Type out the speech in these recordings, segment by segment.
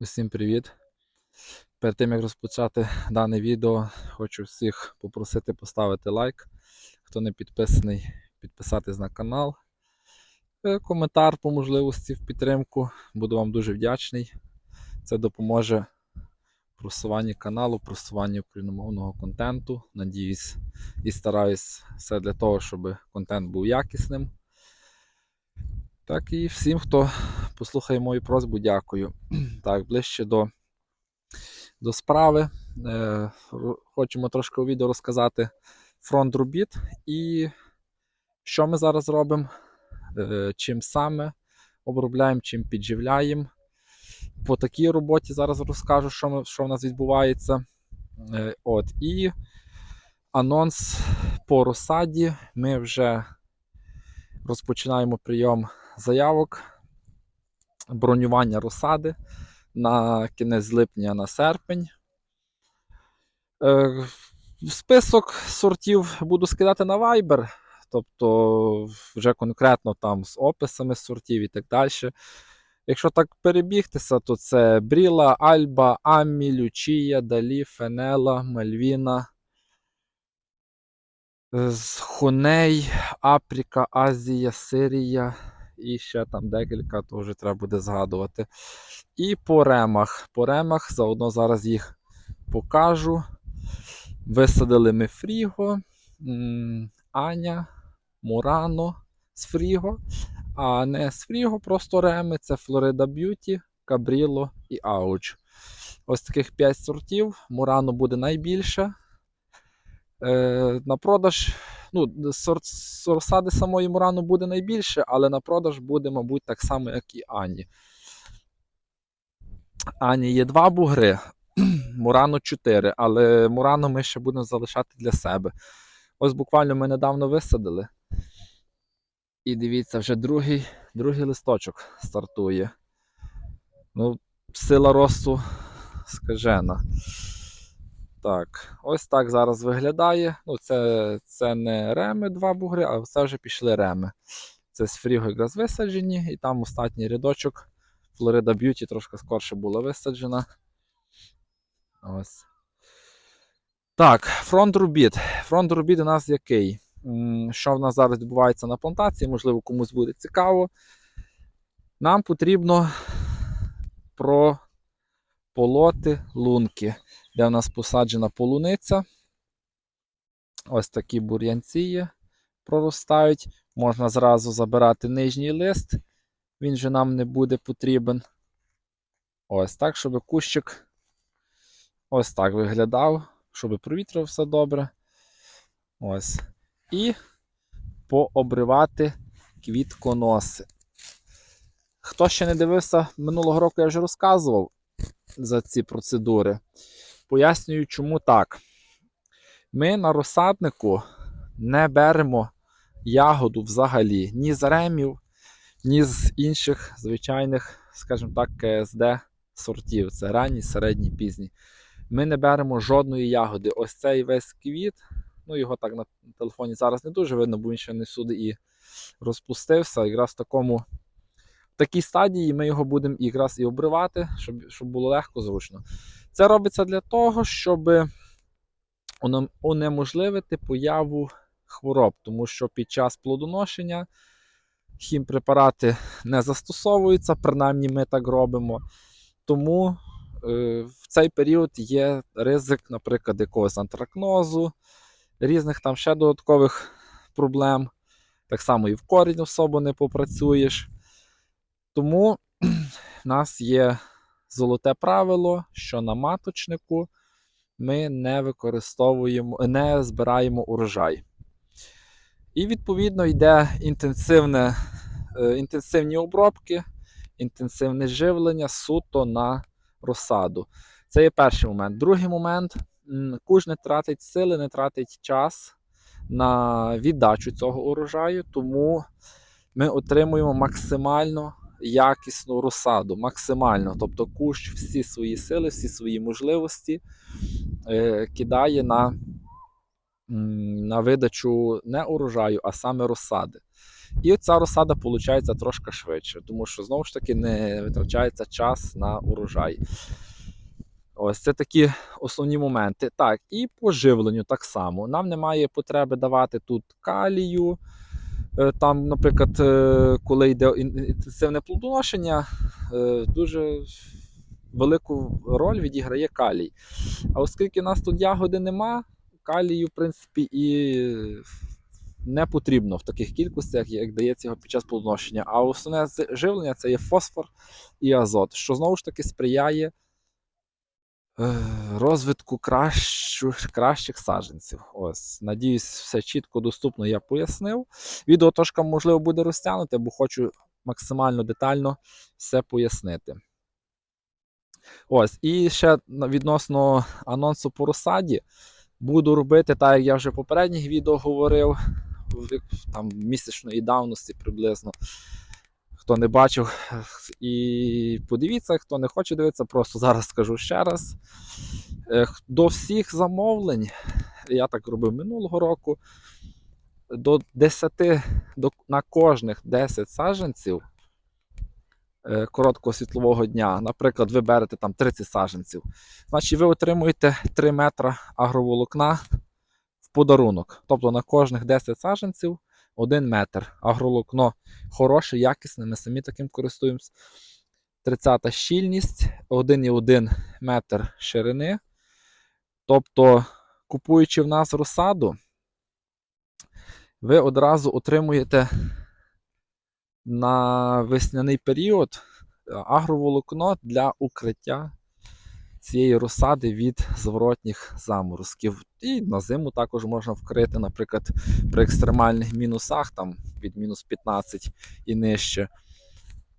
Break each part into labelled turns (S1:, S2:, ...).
S1: Усім привіт! Перед тим як розпочати дане відео, хочу всіх попросити поставити лайк. Хто не підписаний, підписатись на канал. Е, Коментар по можливості в підтримку. Буду вам дуже вдячний. Це допоможе просуванні каналу, просуванні україномовного контенту. Надіюсь і стараюсь все для того, щоб контент був якісним. Так і всім, хто послухає мою просьбу, дякую. Так, ближче до, до справи. Е, хочемо трошки у відео розказати фронт робіт і що ми зараз робимо, е, чим саме обробляємо, чим підживляємо. По такій роботі зараз розкажу, що, ми, що в нас відбувається. Е, от, і анонс по розсаді. Ми вже розпочинаємо прийом заявок, бронювання розсади на кінець липня на серпень. Е, Список сортів буду скидати на Viber, тобто вже конкретно там з описами сортів і так далі. Якщо так перебігтися, то це Бріла, Альба, Аммі, Лючія, Далі, Фенела, Мальвіна, Хуней, Апріка, Азія, Сирія і ще там декілька, то вже треба буде згадувати. І по ремах. По ремах заодно зараз їх покажу. Висадили ми Фріго, Аня, Мурано з Фріго. А не з Фріго, просто реми це Florida Beauty, Cabrillo і Ауч. Ось таких 5 сортів. Мурано буде найбільше. Е, на продаж, ну, сорт розсади самої Мурано буде найбільше, але на продаж буде, мабуть, так само, як і Ані. Ані є два бугри, Мурано 4, але Мурано ми ще будемо залишати для себе. Ось буквально ми недавно висадили. І дивіться, вже другий, другий листочок стартує. Ну, сила росту скажена. Так, ось так зараз виглядає. Ну, це, це не реми два бугри, а це вже пішли реми. Це з фріго якраз висаджені, і там останній рядочок Florida Beauty трошки скорше була висаджена. Ось. Так, фронт робіт. Фронт робіт у нас який? Що в нас зараз відбувається на плантації, можливо, комусь буде цікаво. Нам потрібно прополоти лунки, де в нас посаджена полуниця. Ось такі бур'янці є, проростають. Можна зразу забирати нижній лист, він же нам не буде потрібен. Ось так, щоб кущик ось так виглядав, щоб провітрив все добре. Ось. І пообривати квітконоси. Хто ще не дивився, минулого року я вже розказував за ці процедури. Пояснюю, чому так. Ми на розсаднику не беремо ягоду взагалі ні з ремів, ні з інших звичайних, скажімо так, КСД сортів. Це ранні, середні, пізні. Ми не беремо жодної ягоди. Ось цей весь квіт. Ну, його так на телефоні зараз не дуже видно, бо він ще не всюди і розпустився. Якраз в такому в такій стадії ми його будемо якраз і обривати, щоб, щоб було легко зручно. Це робиться для того, щоб унеможливити появу хвороб, тому що під час плодоношення хімпрепарати не застосовуються, принаймні ми так робимо. Тому е, в цей період є ризик, наприклад, якогось антракнозу, різних там ще додаткових проблем. Так само і в корінь особо не попрацюєш. Тому в нас є золоте правило, що на маточнику ми не використовуємо, не збираємо урожай. І відповідно йде інтенсивне, е, інтенсивні обробки, інтенсивне живлення суто на розсаду. Це є перший момент. Другий момент куж не тратить сили, не тратить час на віддачу цього урожаю, тому ми отримуємо максимально якісну розсаду. Максимально. Тобто кущ всі свої сили, всі свої можливості е, кидає на, на видачу не урожаю, а саме розсади. І ця розсада виходить трошки швидше, тому що знову ж таки не витрачається час на урожай. Ось це такі основні моменти. Так, і по живленню так само. Нам немає потреби давати тут калію. Е, Там, наприклад, е, коли йде інтенсивне плодоношення, е, дуже велику роль відіграє калій. А оскільки нас тут ягоди нема, калію, в принципі, і не потрібно в таких кількостях, як дається його під час плодоношення. А основне живлення це є фосфор і азот, що знову ж таки сприяє е, розвитку кращих, кращих саджанців. Ось, надіюсь, все чітко доступно я пояснив. Відео трошки, можливо, буде розтягнуте, бо хочу максимально детально все пояснити. Ось, і ще відносно анонсу по розсаді. Буду робити, так як я вже в попередніх відео говорив, там місячної давності приблизно. Хто не бачив, і подивіться, хто не хоче дивитися, просто зараз скажу ще раз. Е, До всіх замовлень, я так робив минулого року, до 10, до, на кожних 10 саджанців е, короткого світлового дня, наприклад, ви берете там 30 саджанців, значить ви отримуєте 3 метра агроволокна в подарунок. Тобто на кожних 10 саджанців 1 метр. Агроволокно хороше, якісне, ми самі таким користуємось. 30 щільність, 1,1 метр ширини. Тобто, купуючи в нас розсаду, ви одразу отримуєте на весняний період е, агроволокно для укриття цієї розсади від зворотніх заморозків. І на зиму також можна вкрити, наприклад, при екстремальних мінусах, там від мінус 15 і нижче.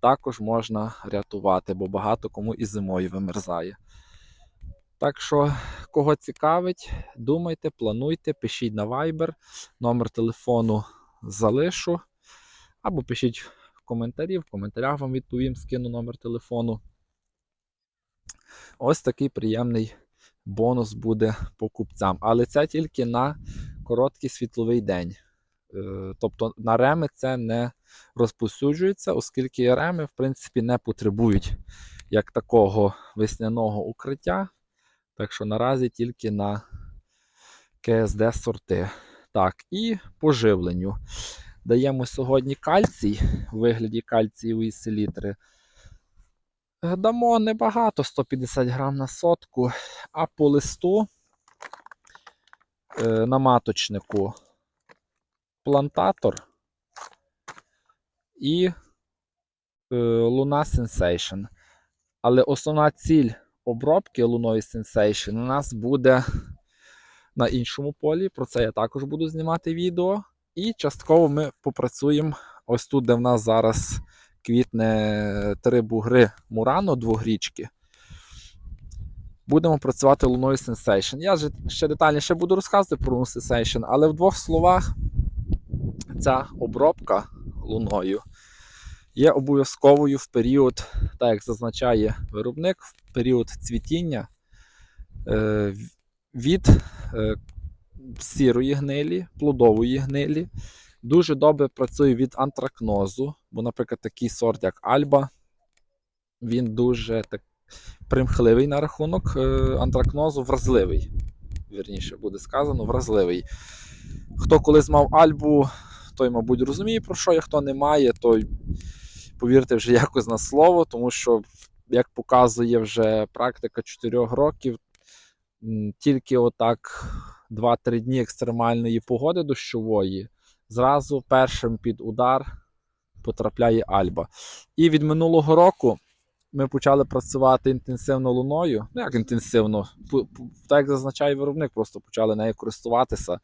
S1: Також можна рятувати, бо багато кому і зимою вимерзає. Так що, кого цікавить, думайте, плануйте, пишіть на Viber, номер телефону залишу. Або пишіть в коментарі, в коментарях вам відповім, скину номер телефону. Ось такий приємний бонус буде покупцям. Але це тільки на короткий світловий день. Е, Тобто на реми це не розповсюджується, оскільки реми, в принципі, не потребують як такого весняного укриття. Так що наразі тільки на КСД сорти. Так, і по живленню. Даємо сьогодні кальцій у вигляді кальцієвої селітри. Дамо небагато, 150 грам на сотку, а по листу е, на маточнику плантатор і е, Luna Sensation. Але основна ціль обробки луною Sensation у нас буде на іншому полі. Про це я також буду знімати відео. І частково ми попрацюємо ось тут, де в нас зараз квітне три бугри Мурано, двогрічки. Будемо працювати луною Sensation. Я ще детальніше буду розказувати про Luna Sensation, але в двох словах ця обробка луною є обов'язковою в період, так як зазначає виробник, в період цвітіння е, від е, сірої гнилі, плодової гнилі. Дуже добре працює від антракнозу, бо, наприклад, такий сорт, як Альба, він дуже так, примхливий на рахунок е, антракнозу, вразливий. Вірніше буде сказано, вразливий. Хто колись мав Альбу, той, мабуть, розуміє, про що я, хто не має, той повірте вже якось на слово, тому що, як показує вже практика 4 років, тільки отак 2-3 дні екстремальної погоди дощової, зразу першим під удар потрапляє Альба. І від минулого року ми почали працювати інтенсивно луною. Ну, як інтенсивно, так як зазначає виробник, просто почали нею користуватися.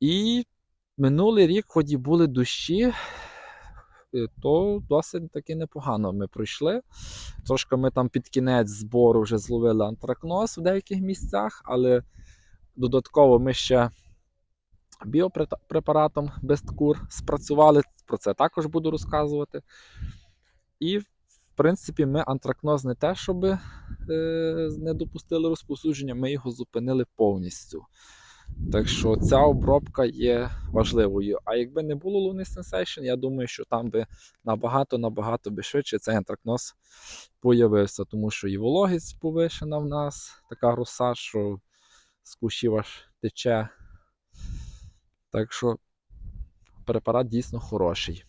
S1: І минулий рік, хоч і були дощі, е, то досить таки непогано ми пройшли. Трошки ми там під кінець збору вже зловили антракноз в деяких місцях, але додатково ми ще біопрепаратом Бесткур спрацювали. Про це також буду розказувати. І, в принципі, ми антракноз не те, щоб е, не допустили розповсюдження, ми його зупинили повністю. Так що ця обробка є важливою. А якби не було Луни Sensation, я думаю, що там би набагато-набагато би швидше цей антракноз появився, тому що і вологість повишена в нас, така роса, що з кущів аж тече. Так що препарат дійсно хороший.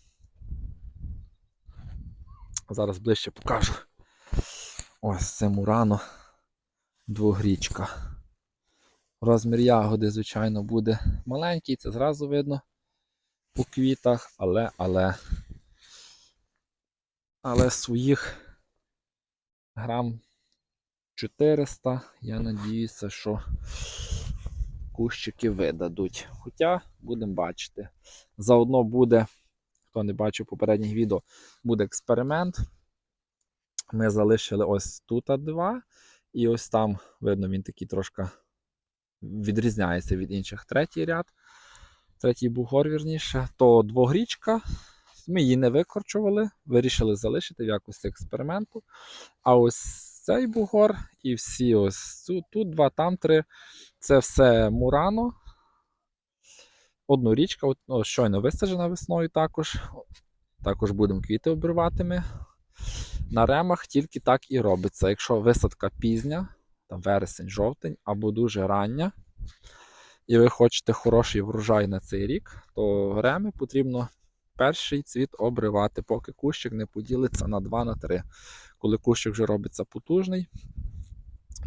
S1: Зараз ближче покажу. Ось це Мурано двогрічка. Розмір ягоди, звичайно, буде маленький, це зразу видно по квітах, але, але, але своїх грам 400, я надіюся, що кущики видадуть. Хоча будемо бачити. Заодно буде, хто не бачив попередніх відео, буде експеримент. Ми залишили ось тут два, і ось там, видно, він такий трошки відрізняється від інших третій ряд. Третій бугор, вірніше, то двогрічка. Ми її не викорчували, вирішили залишити в якості експерименту. А ось цей бугор і всі ось тут, тут два, там три. Це все Мурано. Однорічка, от, о, щойно висаджена весною також. Також будемо квіти обривати ми. На ремах тільки так і робиться. Якщо висадка пізня, там вересень, жовтень або дуже рання, і ви хочете хороший врожай на цей рік, то реми потрібно перший цвіт обривати, поки кущик не поділиться на 2-3. Коли кущик вже робиться потужний,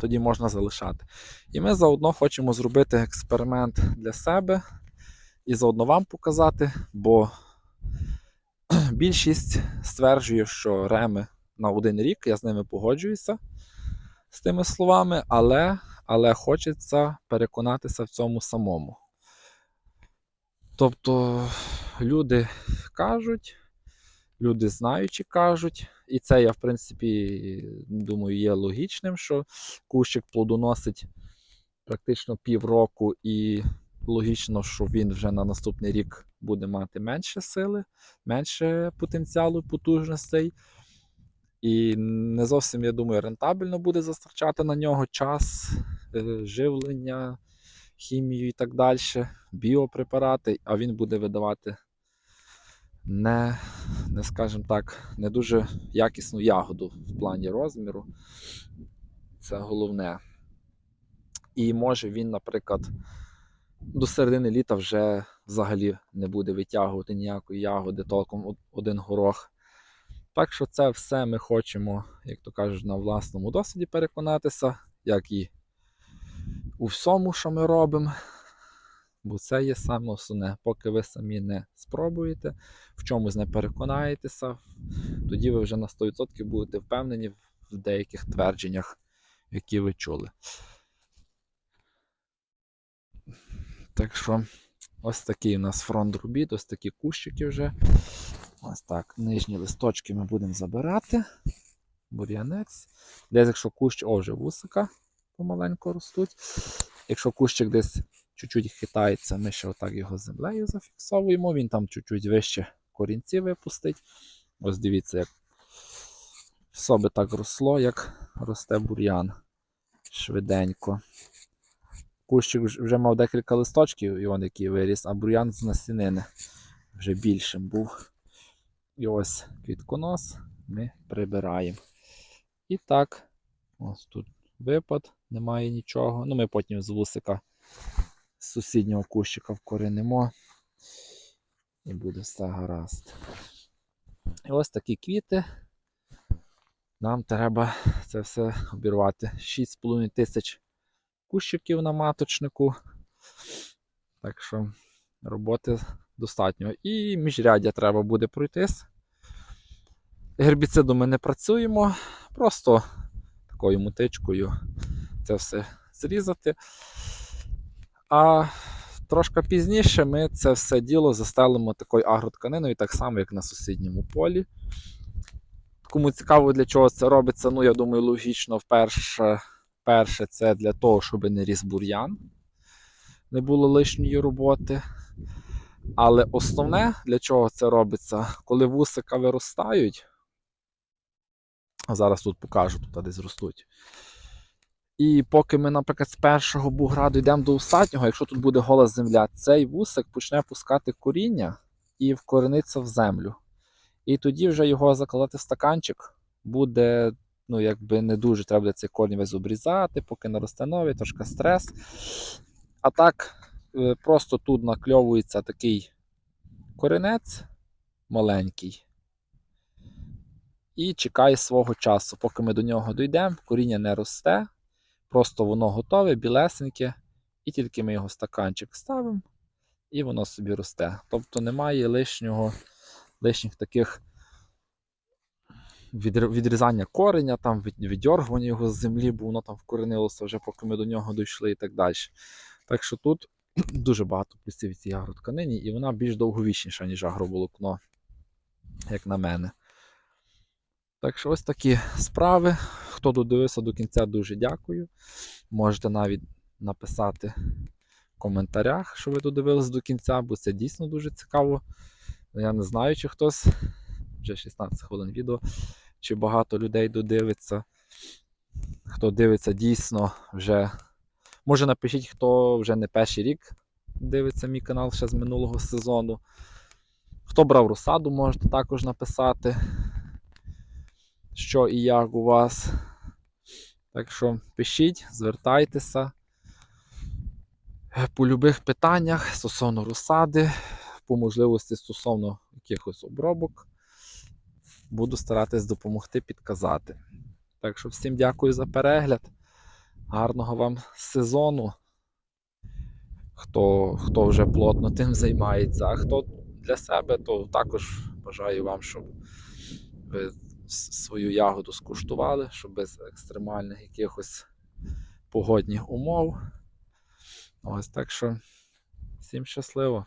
S1: тоді можна залишати. І ми заодно хочемо зробити експеримент для себе і заодно вам показати, бо більшість стверджує, що реми на один рік, я з ними погоджуюся з тими словами, але, але хочеться переконатися в цьому самому. Тобто люди кажуть, люди знаючи кажуть, і це я, в принципі, думаю, є логічним, що кущик плодоносить практично півроку, і логічно, що він вже на наступний рік буде мати менше сили, менше потенціалу, потужностей. І не зовсім, я думаю, рентабельно буде застрачати на нього час, е, живлення, хімію і так далі, біопрепарати, а він буде видавати не, не скажімо так, не дуже якісну ягоду в плані розміру. Це головне. І може він, наприклад, до середини літа вже взагалі не буде витягувати ніякої ягоди, толком один горох. Так що це все ми хочемо, як то кажуть, на власному досвіді переконатися, як і у всьому, що ми робимо. Бо це є саме основне. Поки ви самі не спробуєте, в чомусь не переконаєтеся, тоді ви вже на 100% будете впевнені в деяких твердженнях, які ви чули. Так що, ось такий у нас фронт робіт, ось такі кущики вже. Ось так, нижні листочки ми будемо забирати. Бур'янець. Десь, якщо кущ, о, вже вусика помаленьку ростуть. Якщо кущик десь чуть-чуть хитається, ми ще отак його землею зафіксовуємо. Він там чуть-чуть вище корінці випустить. Ось дивіться, як все так росло, як росте бур'ян. Швиденько. Кущик вже мав декілька листочків, і он який виріс, а бур'ян з насінини вже більшим був. І ось квітконос ми прибираємо. І так, ось тут випад, немає нічого. Ну, ми потім з вусика з сусіднього кущика вкоренимо. І буде все гаразд. І ось такі квіти. Нам треба це все обірвати. 6,5 тисяч кущиків на маточнику. Так що роботи достатньо. І міжряддя треба буде пройтись. Гербіцидом ми не працюємо, просто такою мотичкою це все зрізати. А трошки пізніше ми це все діло застелимо такою агротканиною, так само, як на сусідньому полі. Кому цікаво, для чого це робиться, ну, я думаю, логічно, вперше, перше, це для того, щоб не ріс бур'ян, не було лишньої роботи. Але основне, для чого це робиться, коли вусика виростають, зараз тут покажу, тут десь ростуть. І поки ми, наприклад, з першого бугра дійдемо до останнього, якщо тут буде гола земля, цей вусик почне пускати коріння і вкорениться в землю. І тоді вже його закладати в стаканчик буде, ну, якби не дуже треба буде цей корінь весь обрізати, поки наросте новий, трошки стрес. А так, е, просто тут накльовується такий коренець маленький. І чекає свого часу. Поки ми до нього дійдемо, коріння не росте, просто воно готове, білесеньке, і тільки ми його стаканчик ставимо, і воно собі росте. Тобто немає лишнього, лишніх таких відрізання кореня, там, від- його з землі, бо воно там вкоренилося вже, поки ми до нього дійшли і так далі. Так що тут дуже багато плюсів цієї агротканині, і вона більш довговічніша, ніж агроволокно, як на мене. Так що ось такі справи. Хто додивився до кінця, дуже дякую. Можете навіть написати в коментарях, що ви додивились до кінця, бо це дійсно дуже цікаво. Я не знаю, чи хтось вже 16 хвилин відео, чи багато людей додивиться. Хто дивиться дійсно вже. Може напишіть, хто вже не перший рік дивиться мій канал ще з минулого сезону. Хто брав розсаду, можете також написати, що і як у вас. Так що пишіть, звертайтеся по любих питаннях стосовно розсади, по можливості стосовно якихось обробок. Буду старатись допомогти підказати. Так що всім дякую за перегляд. Гарного вам сезону. Хто, хто вже плотно тим займається, а хто для себе, то також бажаю вам, щоб ви свою ягоду скуштували, щоб без екстремальних якихось погодних умов. Ось так що всім щасливо.